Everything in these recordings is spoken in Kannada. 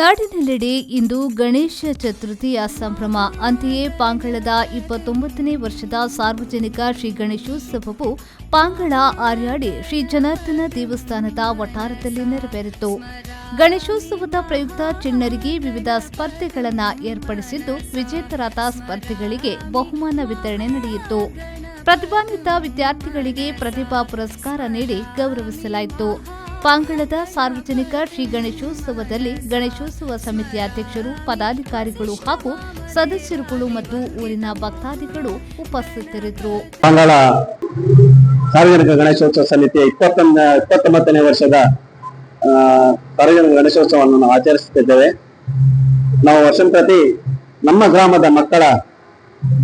ನಾಡಿನೆಲ್ಲೆಡೆ ಇಂದು ಗಣೇಶ ಚತುರ್ಥಿಯ ಸಂಭ್ರಮ ಅಂತೆಯೇ ಪಾಂಗಳದ ಇಪ್ಪತ್ತೊಂಬತ್ತನೇ ವರ್ಷದ ಸಾರ್ವಜನಿಕ ಶ್ರೀ ಗಣೇಶೋತ್ಸವವು ಪಾಂಗಳ ಆರ್ಯಾಡಿ ಶ್ರೀ ಜನಾರ್ದನ ದೇವಸ್ಥಾನದ ವಠಾರದಲ್ಲಿ ನೆರವೇರಿತು. ಗಣೇಶೋತ್ಸವದ ಪ್ರಯುಕ್ತ ಚಿಣ್ಣರಿಗೆ ವಿವಿಧ ಸ್ಪರ್ಧೆಗಳನ್ನು ಏರ್ಪಡಿಸಿದ್ದು, ವಿಜೇತರಾದ ಸ್ಪರ್ಧೆಗಳಿಗೆ ಬಹುಮಾನ ವಿತರಣೆ ನಡೆಯಿತು. ಪ್ರತಿಭಾನ್ವಿತ ವಿದ್ಯಾರ್ಥಿಗಳಿಗೆ ಪ್ರತಿಭಾ ಪುರಸ್ಕಾರ ನೀಡಿ ಗೌರವಿಸಲಾಯಿತು. ಪಾಂಗಳದ ಸಾರ್ವಜನಿಕ ಶ್ರೀ ಗಣೇಶೋತ್ಸವದಲ್ಲಿ ಗಣೇಶೋತ್ಸವ ಸಮಿತಿ ಅಧ್ಯಕ್ಷರು, ಪದಾಧಿಕಾರಿಗಳು ಹಾಗೂ ಸದಸ್ಯರುಗಳು ಮತ್ತು ಊರಿನ ಭಕ್ತಾದಿಗಳು ಉಪಸ್ಥಿತರಿದ್ದರು. ಮಂಗಳ ಸಾರ್ವಜನಿಕ ಗಣೇಶೋತ್ಸವ ಸಮಿತಿಯ ಇಪ್ಪತ್ತೊಂಬತ್ತನೇ ವರ್ಷದ ಸಾರ್ವಜನಿಕ ಗಣೇಶೋತ್ಸವವನ್ನು ನಾವು ಆಚರಿಸುತ್ತಿದ್ದೇವೆ. ನಾವು ವರ್ಷಂಪ್ರತಿ ನಮ್ಮ ಗ್ರಾಮದ ಮಕ್ಕಳ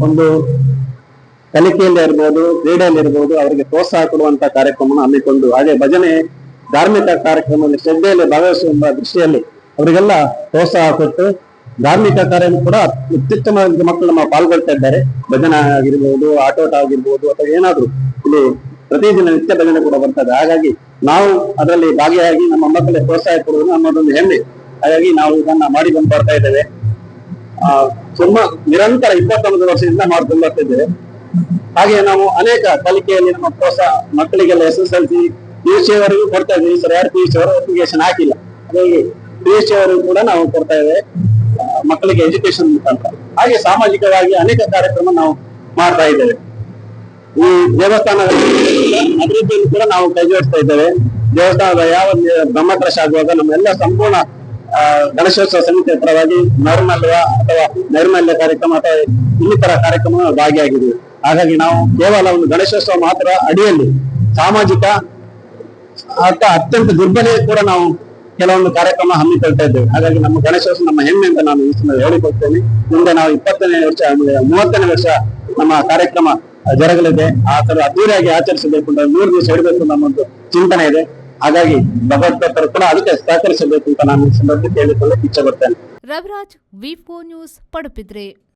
ಒಂದು ಕಲಿಕೆಯಲ್ಲಿ ಇರ್ಬೋದು ಕ್ರೀಡೆಯಲ್ಲಿ ಇರ್ಬೋದು ಅವರಿಗೆ ಪ್ರೋತ್ಸಾಹ ಕೊಡುವಂತ ಕಾರ್ಯಕ್ರಮವನ್ನು ಹಮ್ಮಿಕೊಂಡು, ಹಾಗೆ ಭಜನೆ ಧಾರ್ಮಿಕ ಕಾರ್ಯಕ್ರಮದಲ್ಲಿ ಶ್ರದ್ಧೆಯಲ್ಲಿ, ಭಾಗವಹಿಸುವ ದೃಷ್ಟಿಯಲ್ಲಿ ಅವರಿಗೆಲ್ಲ ಪ್ರೋತ್ಸಾಹ ಕೊಟ್ಟು ಧಾರ್ಮಿಕ ಕಾರ್ಯ ಕೂಡ ಅತ್ಯುತ್ತಮ ಮಕ್ಕಳು ನಮ್ಮ ಪಾಲ್ಗೊಳ್ತಾ ಇದ್ದಾರೆ. ಭಜನೆ ಆಗಿರ್ಬೋದು, ಆಟೋಟ ಆಗಿರ್ಬೋದು, ಅಥವಾ ಏನಾದ್ರು ಇಲ್ಲಿ ಪ್ರತಿದಿನ ನಿತ್ಯ ಭಜನೆ ಕೂಡ ಬರ್ತದೆ. ಹಾಗಾಗಿ ನಾವು ಅದರಲ್ಲಿ ಭಾಗಿಯಾಗಿ ನಮ್ಮ ಮಕ್ಕಳಿಗೆ ಪ್ರೋತ್ಸಾಹ ಕೊಡುವುದು ಅನ್ನೋದೊಂದು ಹೆಮ್ಮೆ. ಹಾಗಾಗಿ ನಾವು ಇದನ್ನ ಮಾಡಿಕೊಂಡು ಬರ್ತಾ ಇದ್ದೇವೆ. ಆ ಸುಮ್ಮ ನಿರಂತರ ಇಪ್ಪತ್ತೊಂಬತ್ತು ವರ್ಷದಿಂದ ಮಾಡ್ಕೊಂಡು ಬರ್ತಾ ಹಾಗೆ ನಾವು ಅನೇಕ ಕಲಿಕೆಯಲ್ಲಿ ನಮ್ಮ ಪ್ರೋತ್ಸಾಹ ಮಕ್ಕಳಿಗೆಲ್ಲ S S L C P U C ವರೆಗೂ ಕೊಡ್ತಾ ಇದ್ದೀವಿ ಸರ್. ಯಾರು ಪಿ ಅಪ್ಲಿಕೇಶನ್ ಹಾಕಿಲ್ಲ. ಹಾಗಾಗಿ ಪಿ ಯು ಸಿ ವರೆಗೂ ಕೂಡ ನಾವು ಕೊಡ್ತಾ ಇದ್ದೇವೆ ಮಕ್ಕಳಿಗೆ ಎಜುಕೇಶನ್ ಮುಖಾಂತರ. ಹಾಗೆ ಸಾಮಾಜಿಕವಾಗಿ ಅನೇಕ ಕಾರ್ಯಕ್ರಮ ನಾವು ಮಾಡ್ತಾ ಇದ್ದೇವೆ. ಈ ದೇವಸ್ಥಾನದ ಅಭಿವೃದ್ಧಿಯನ್ನು ಕೂಡ ನಾವು ಕೈ ಜೋಡಿಸ್ತಾ ಇದ್ದೇವೆ. ದೇವಸ್ಥಾನದ ಯಾವ ಬ್ರಹ್ಮಕಲಶ ಆಗುವಾಗ ನಮ್ಮೆಲ್ಲ ಸಂಪೂರ್ಣ ಗಣೇಶೋತ್ಸವ ಸಮಿತಿ ಪರವಾಗಿ ನೈರ್ಮಲ್ಯ ಅಥವಾ ನೈರ್ಮಲ್ಯ ಕಾರ್ಯಕ್ರಮ ಅಥವಾ ಇನ್ನಿತರ ಕಾರ್ಯಕ್ರಮ ಭಾಗಿಯಾಗಿದ್ದೀವಿ. ಹಾಗಾಗಿ ನಾವು ಕೇವಲ ಒಂದು ಗಣೇಶೋತ್ಸವ ಮಾತ್ರ ಅಡಿಯಲ್ಲಿ ಸಾಮಾಜಿಕ ಅಥವಾ ಅತ್ಯಂತ ದುರ್ಬಲ ಕೂಡ ನಾವು ಕೆಲವೊಂದು ಕಾರ್ಯಕ್ರಮ ಹಮ್ಮಿಕೊಳ್ತಾ ಇದ್ದೇವೆ. ಹಾಗಾಗಿ ನಮ್ಮ ಗಣೇಶೋತ್ಸವ ನಮ್ಮ ಹೆಮ್ಮೆ ಅಂತ ನಾನು ಈ ಸಮಯ ಹೇಳಿಕೊಳ್ತೇನೆ. ಮುಂದೆ ನಾವು ಇಪ್ಪತ್ತನೇ ವರ್ಷ, ಮೂವತ್ತನೇ ವರ್ಷ ನಮ್ಮ ಕಾರ್ಯಕ್ರಮ ಜರಗಲಿದೆ. ಆ ತರ ಅದ್ದೂರಿಯಾಗಿ ಆಚರಿಸಬೇಕು ಅಂತ ಮೂರು ದಿವಸ ಇಡಬೇಕು ನಮ್ಮೊಂದು ಚಿಂತನೆ ಇದೆ. ಹಾಗಾಗಿ ಭಗವದ್ಭಕ್ತರು ಕೂಡ ಅದಕ್ಕೆ ಸಹಕರಿಸಬೇಕು ಅಂತ ನಾನು ಈ ಸಂದರ್ಭದಲ್ಲಿ ಕೇಳಿಕೊಳ್ಳಲು ಇಚ್ಛೆ ಪಡ್ತೇನೆ. ರವಿರಾಜ್ ವಿಫೋ ನ್ಯೂಸ್ ಪಡುಪಿದ್ರೆ